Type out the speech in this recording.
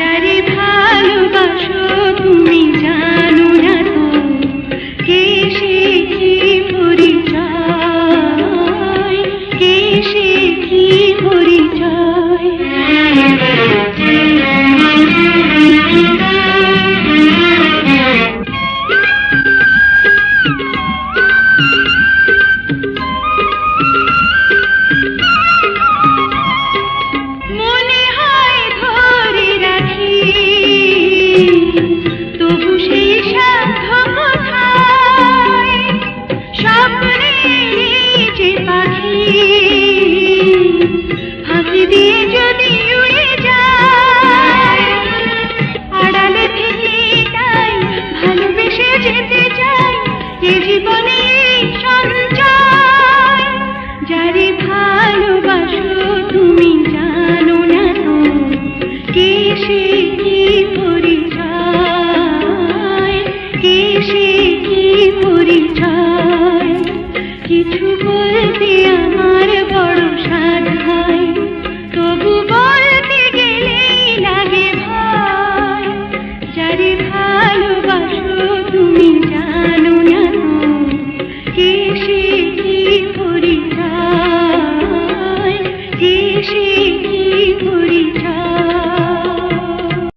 যারে ভালোবাসো। আমারে ভালোবাসো, তুমি জানো না তো কে সে কি পরিচয়? কে সে কিছু বলতে আমার বড় সাধায়